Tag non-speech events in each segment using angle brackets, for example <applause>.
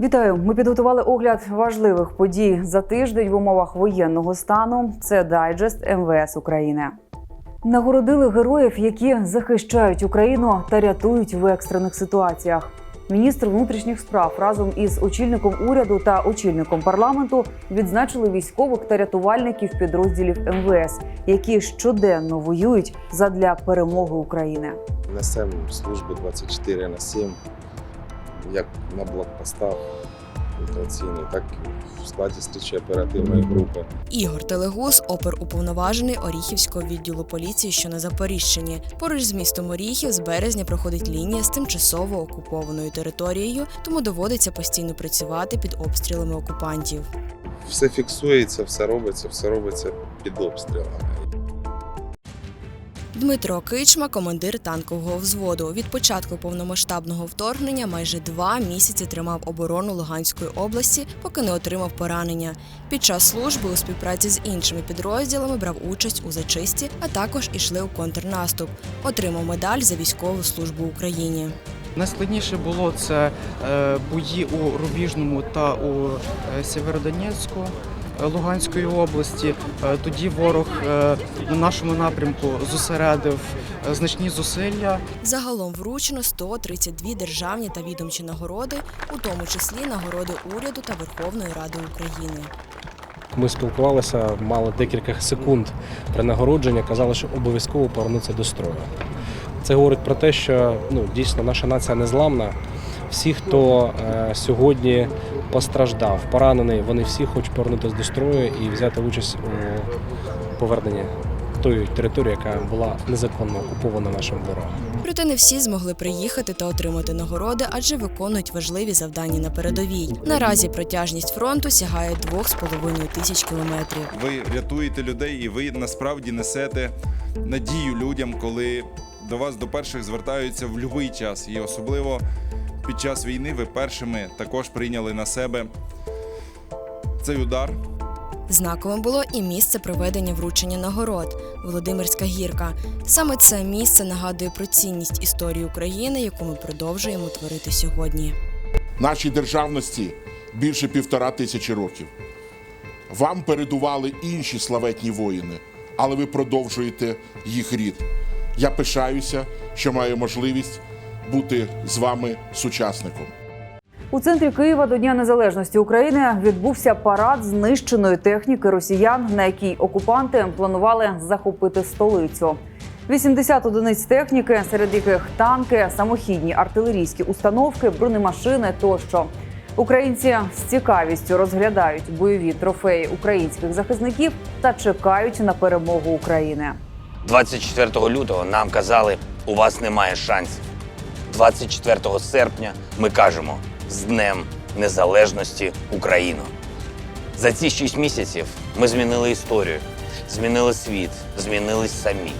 Вітаю! Ми підготували огляд важливих подій за тиждень в умовах воєнного стану. Це дайджест МВС України. Нагородили героїв, які захищають Україну та рятують в екстрених ситуаціях. Міністр внутрішніх справ разом із очільником уряду та очільником парламенту відзначили військових та рятувальників підрозділів МВС, які щоденно воюють задля перемоги України. Несемо службу 24 на 7, як на блокпостах операційний, так і в складі слідчої оперативної групи. Ігор Телегус, оперуповноважений Оріхівського відділу поліції, що на Запоріжчині. Поруч з містом Оріхів з березня проходить лінія з тимчасово окупованою територією, тому доводиться постійно працювати під обстрілами окупантів. Все фіксується, все робиться, все робиться під обстрілами. Дмитро Кичма, командир танкового взводу. Від початку повномасштабного вторгнення майже два місяці тримав оборону Луганської області, поки не отримав поранення. Під час служби у співпраці з іншими підрозділами брав участь у зачисті, а також ішли у контрнаступ. Отримав медаль за військову службу Україні. Найскладніше було це е, бої у Рубіжному та у е, Сєвєродонецьку Луганської області. Е, Тоді ворог е, на нашому напрямку зосередив е, значні зусилля. Загалом вручено 132 державні та відомчі нагороди, у тому числі нагороди уряду та Верховної Ради України. Ми спілкувалися, мали декілька секунд при нагородженні, казали, що обов'язково повернуться до строю. Це говорить про те, що ну, дійсно наша нація незламна. Всі, хто е, сьогодні постраждав, поранений, вони всі хочуть повернутися до строю і взяти участь у поверненні тої території, яка була незаконно окупована нашим ворогом. Проте не всі змогли приїхати та отримати нагороди, адже виконують важливі завдання на передовій. Наразі протяжність фронту сягає 2,5 тисяч кілометрів. Ви рятуєте людей, і ви насправді несете надію людям, коли до вас до перших звертаються в будь-який час. І особливо під час війни ви першими також прийняли на себе цей удар. Знаковим було і місце проведення вручення нагород Володимирська гірка. Саме це місце нагадує про цінність історії України, яку ми продовжуємо творити сьогодні. нашій державності більше півтора тисячі років. Вам передували інші славетні воїни, але ви продовжуєте їх рід. Я пишаюся, що маю можливість бути з вами сучасником. У центрі Києва до Дня Незалежності України відбувся парад знищеної техніки росіян, на якій окупанти планували захопити столицю. 80 одиниць техніки, серед яких танки, самохідні артилерійські установки, бронемашини тощо. Українці з цікавістю розглядають бойові трофеї українських захисників та чекають на перемогу України. 24 лютого нам казали, у вас немає шансів. 24 серпня ми кажемо з Днем Незалежності Україну. За ці шість місяців ми змінили історію, змінили світ, змінились самі.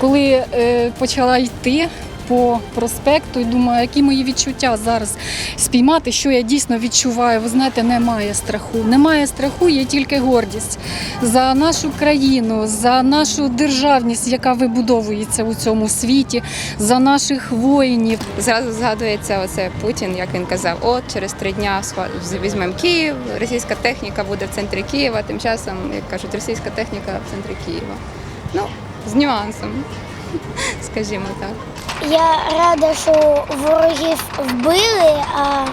коли е, почала йти по проспекту, і думаю, які мої відчуття зараз спіймати, що я дійсно відчуваю. Ви знаєте, немає страху. Немає страху, є тільки гордість за нашу країну, за нашу державність, яка вибудовується у цьому світі, за наших воїнів. Зразу згадується оце Путін, як він казав, от через три дня візьмемо Київ, російська техніка буде в центрі Києва. Тим часом, як кажуть, російська техніка в центрі Києва. Ну, з нюансом, <laughs> скажімо так. Я рада, що ворогів вбили, а,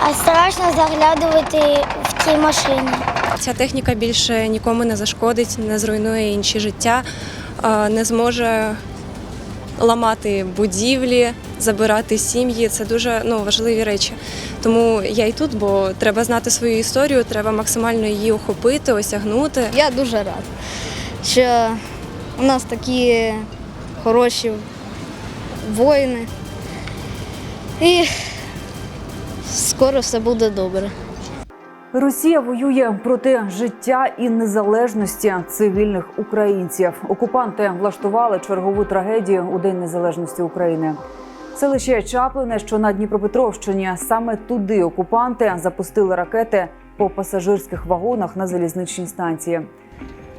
а страшно заглядувати в ті машини. Ця техніка більше нікому не зашкодить, не зруйнує інші життя, не зможе ламати будівлі, забирати сім'ї. Це дуже ну, важливі речі. Тому я і тут, бо треба знати свою історію, треба максимально її охопити, осягнути. Я дуже рада, що у нас такі хороші воїни. І скоро все буде добре. Росія воює проти життя і незалежності цивільних українців. Окупанти влаштували чергову трагедію у День Незалежності України. Селище Чаплине, що на Дніпропетровщині, саме туди окупанти запустили ракети по пасажирських вагонах на залізничній станції.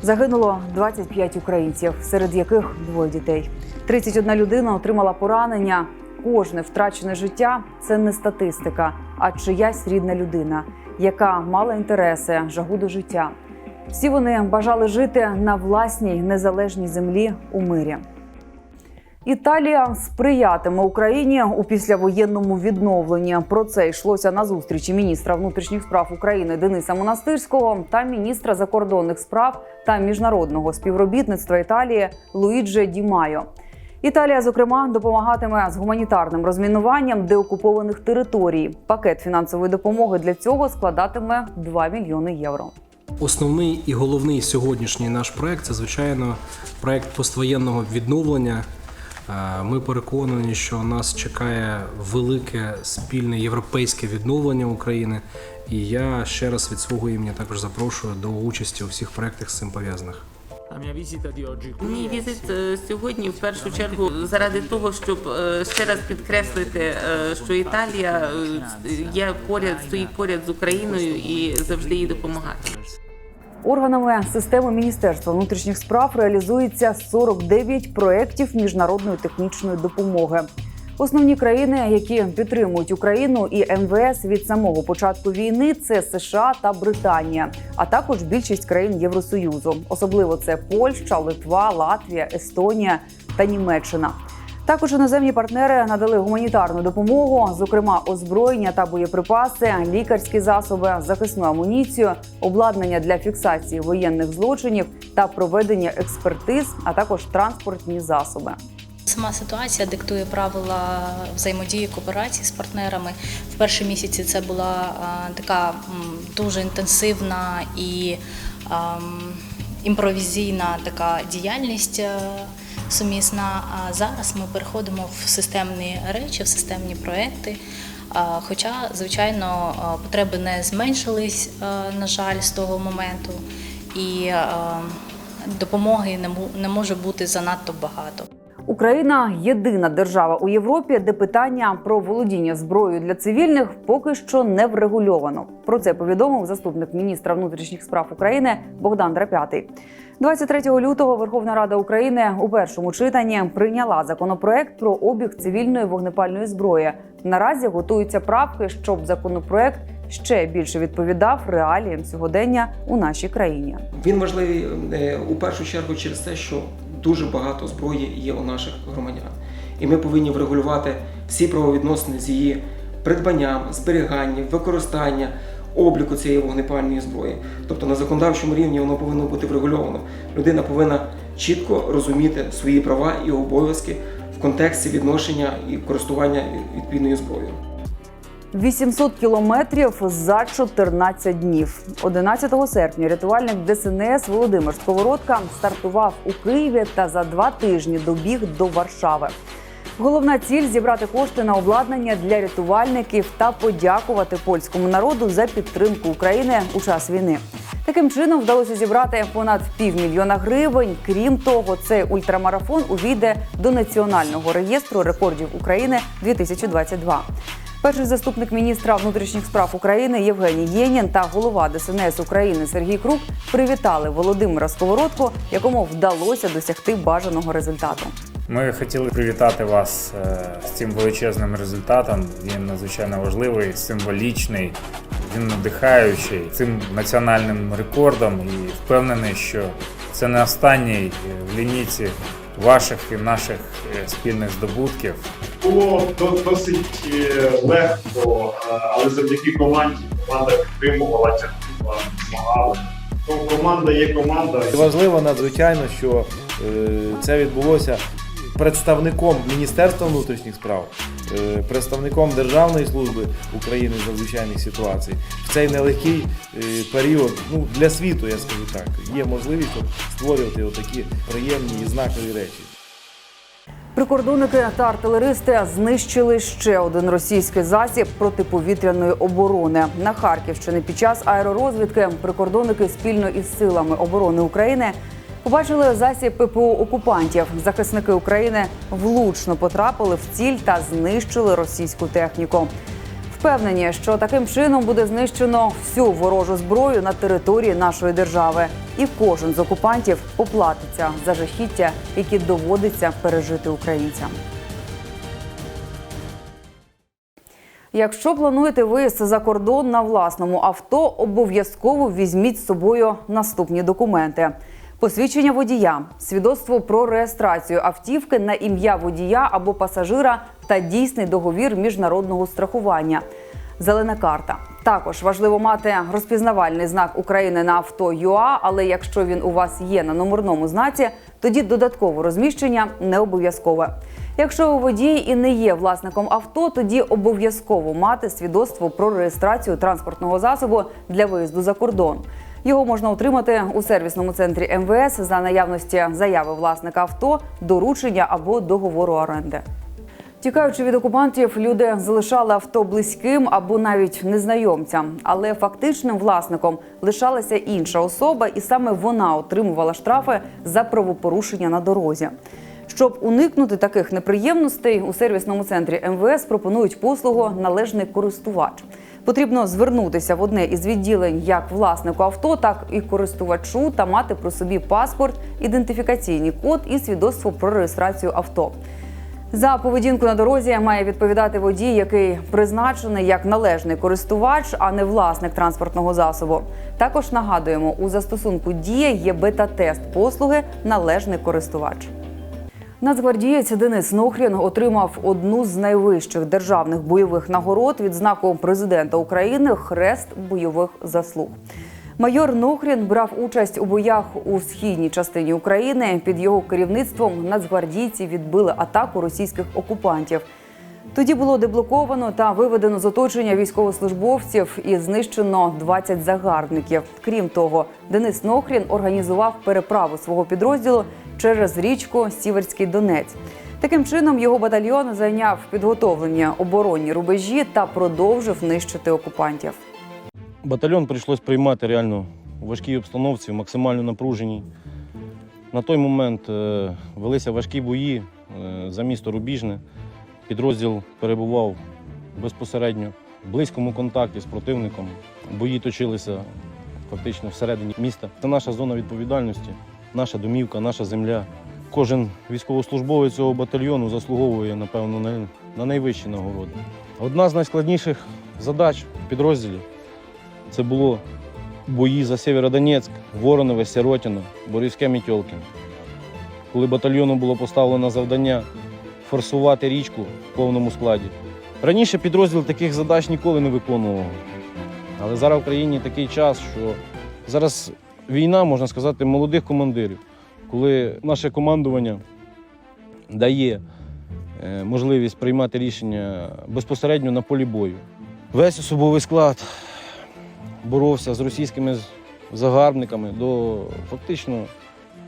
Загинуло 25 українців, серед яких двоє дітей. 31 людина отримала поранення. кожне втрачене життя це не статистика, а чиясь рідна людина, яка мала інтереси, жагу до життя. Всі вони бажали жити на власній незалежній землі у мирі. Італія сприятиме Україні у післявоєнному відновленні. Про це йшлося на зустрічі міністра внутрішніх справ України Дениса Монастирського та міністра закордонних справ та міжнародного співробітництва Італії Луїджі Ді Майо. Італія, зокрема, допомагатиме з гуманітарним розмінуванням деокупованих територій. Пакет фінансової допомоги для цього складатиме 2 мільйони євро. Основний і головний сьогоднішній наш проект це звичайно проект поствоєнного відновлення. Е, Ми переконані, що нас чекає велике спільне європейське відновлення України. І я ще раз від свого імені також запрошую до участі у всіх проектах з цим пов'язаних. Мій візит е, сьогодні в першу чергу заради того, щоб е, ще раз підкреслити, е, що Італія є поряд, стоїть поряд з Україною і завжди їй допомагає. Органами системи Міністерства внутрішніх справ реалізується 49 проєктів міжнародної технічної допомоги. Основні країни, які підтримують Україну і МВС від самого початку війни, це США та Британія, а також більшість країн Євросоюзу. Особливо це Польща, Литва, Латвія, Естонія та Німеччина. Також іноземні партнери надали гуманітарну допомогу, зокрема озброєння та боєприпаси, лікарські засоби, захисну амуніцію, обладнання для фіксації воєнних злочинів та проведення експертиз, а також транспортні засоби. Сама ситуація диктує правила взаємодії кооперації з партнерами. В перші місяці це була така дуже інтенсивна і ам, імпровізійна така діяльність е, сумісна. А зараз ми переходимо в системні речі, в системні проекти. Хоча, звичайно, потреби не зменшились, е, на жаль, з того моменту, і е, допомоги не може бути занадто багато. Україна єдина держава у Європі, де питання про володіння зброєю для цивільних поки що не врегульовано. Про це повідомив заступник міністра внутрішніх справ України Богдан Драпятий. 23 лютого Верховна Рада України у першому читанні прийняла законопроект про обіг цивільної вогнепальної зброї. Наразі готуються правки, щоб законопроект ще більше відповідав реаліям сьогодення у нашій країні. Він важливий е, у першу чергу через те, що дуже багато зброї є у наших громадян. І ми повинні врегулювати всі правовідносини з її придбанням, зберіганням, використання, обліку цієї вогнепальної зброї. Тобто на законодавчому рівні воно повинно бути врегульовано. Людина повинна чітко розуміти свої права і обов'язки в контексті відношення і користування відповідною зброєю. 800 кілометрів за 14 днів. 11 серпня рятувальник ДСНС Володимир Сковородка стартував у Києві та за два тижні добіг до Варшави. Головна ціль зібрати кошти на обладнання для рятувальників та подякувати польському народу за підтримку України у час війни. Таким чином вдалося зібрати понад півмільйона гривень. Крім того, цей ультрамарафон увійде до національного реєстру рекордів України 2022. Перший заступник міністра внутрішніх справ України Євгеній Єнін та голова ДСНС України Сергій Крук привітали Володимира Сковородку, якому вдалося досягти бажаного результату. Ми хотіли привітати вас е, з цим величезним результатом. Він надзвичайно важливий, символічний, він надихаючий цим національним рекордом і впевнений, що це не останній е, в лінійці ваших і наших е, спільних здобутків. Було досить е, легко, е, але завдяки команді команда підтримувала, тягнула, допомагала. То команда є команда. Важливо надзвичайно, що це відбулося представником Міністерства внутрішніх справ, е, представником Державної служби України з надзвичайних ситуацій. В цей нелегкий е, період ну, для світу, я скажу так, є можливість створювати отакі приємні і знакові речі. Прикордонники та артилеристи знищили ще один російський засіб протиповітряної оборони на Харківщині. Під час аеророзвідки прикордонники спільно із силами оборони України побачили засіб ППО окупантів. Захисники України влучно потрапили в ціль та знищили російську техніку. Впевнені, що таким чином буде знищено всю ворожу зброю на території нашої держави, і кожен з окупантів поплатиться за жахіття, які доводиться пережити українцям. Якщо плануєте виїзд за кордон на власному авто, обов'язково візьміть з собою наступні документи: посвідчення водія, свідоцтво про реєстрацію автівки на ім'я водія або пасажира та дійсний договір міжнародного страхування. Зелена карта. Також важливо мати розпізнавальний знак України на авто ЮА, але якщо він у вас є на номерному знаці, тоді додаткове розміщення не обов'язкове. Якщо ви водій і не є власником авто, тоді обов'язково мати свідоцтво про реєстрацію транспортного засобу для виїзду за кордон. Його можна отримати у сервісному центрі МВС за наявності заяви власника авто, доручення або договору оренди. Тікаючи від окупантів, люди залишали авто близьким або навіть незнайомцям, але фактичним власником лишалася інша особа, і саме вона отримувала штрафи за правопорушення на дорозі. Щоб уникнути таких неприємностей, у сервісному центрі МВС пропонують послугу належний користувач. Потрібно звернутися в одне із відділень як власнику авто, так і користувачу та мати при собі паспорт, ідентифікаційний код і свідоцтво про реєстрацію авто. За поведінку на дорозі має відповідати водій, який призначений як належний користувач, а не власник транспортного засобу. Також нагадуємо, у застосунку дія є бета-тест послуги належний користувач. Нацгвардієць Денис Нохрін отримав одну з найвищих державних бойових нагород від знаку президента України Хрест бойових заслуг. Майор Нохрін брав участь у боях у східній частині України. Під його керівництвом нацгвардійці відбили атаку російських окупантів. Тоді було деблоковано та виведено з оточення військовослужбовців і знищено 20 загарбників. Крім того, Денис Нохрін організував переправу свого підрозділу через річку Сіверський Донець. Таким чином його батальйон зайняв підготовлені оборонні рубежі та продовжив нищити окупантів. Батальйон прийшлось приймати реально у важкій обстановці, максимально напруженій. На той момент е, велися важкі бої е, за місто Рубіжне. Підрозділ перебував безпосередньо в близькому контакті з противником. Бої точилися фактично всередині міста. Це наша зона відповідальності, наша домівка, наша земля. Кожен військовослужбовець цього батальйону заслуговує, напевно, на, на найвищі нагороди. Одна з найскладніших задач в підрозділі це було бої за Сєвєродонецьк, Воронове, Сіротіно, Борівське Мітьолкін. Коли батальйону було поставлено завдання форсувати річку в повному складі. Раніше підрозділ таких задач ніколи не виконував. Але зараз в країні такий час, що зараз війна, можна сказати, молодих командирів, коли наше командування дає е, можливість приймати рішення безпосередньо на полі бою. Весь особовий склад боровся з російськими загарбниками до фактично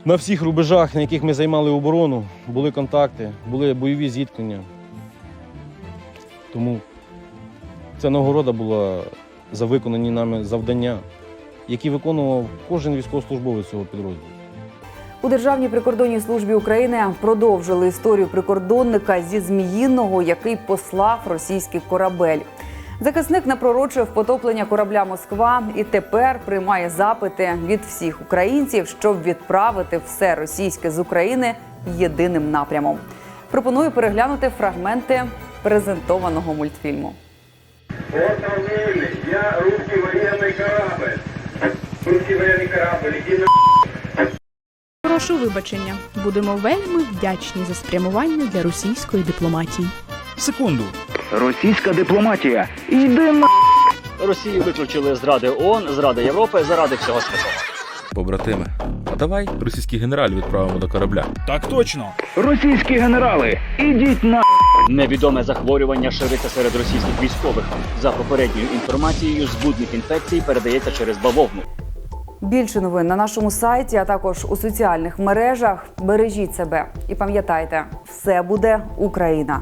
на всіх рубежах, на яких ми займали оборону, були контакти, були бойові зіткнення. Тому ця нагорода була за виконані нами завдання, які виконував кожен військовослужбовець цього підрозділу. У Державній прикордонній службі України продовжили історію прикордонника зі Зміїного, який послав російський корабель. Захисник напророчив потоплення корабля Москва і тепер приймає запити від всіх українців, щоб відправити все російське з України єдиним напрямом. Пропоную переглянути фрагменти презентованого мультфільму. Я русский военный корабль. Прошу вибачення. Будемо вельми вдячні за спрямування для російської дипломатії. Секунду. Російська дипломатія. Йди на Росію виключили з Ради ООН, з Ради Європи, заради всього світу. Побратиме, а давай російських генералів відправимо до корабля. Так точно. Російські генерали, ідіть на Невідоме захворювання шириться серед російських військових. За попередньою інформацією, збудник інфекції передається через бавовну. Більше новин на нашому сайті, а також у соціальних мережах. Бережіть себе і пам'ятайте, все буде Україна.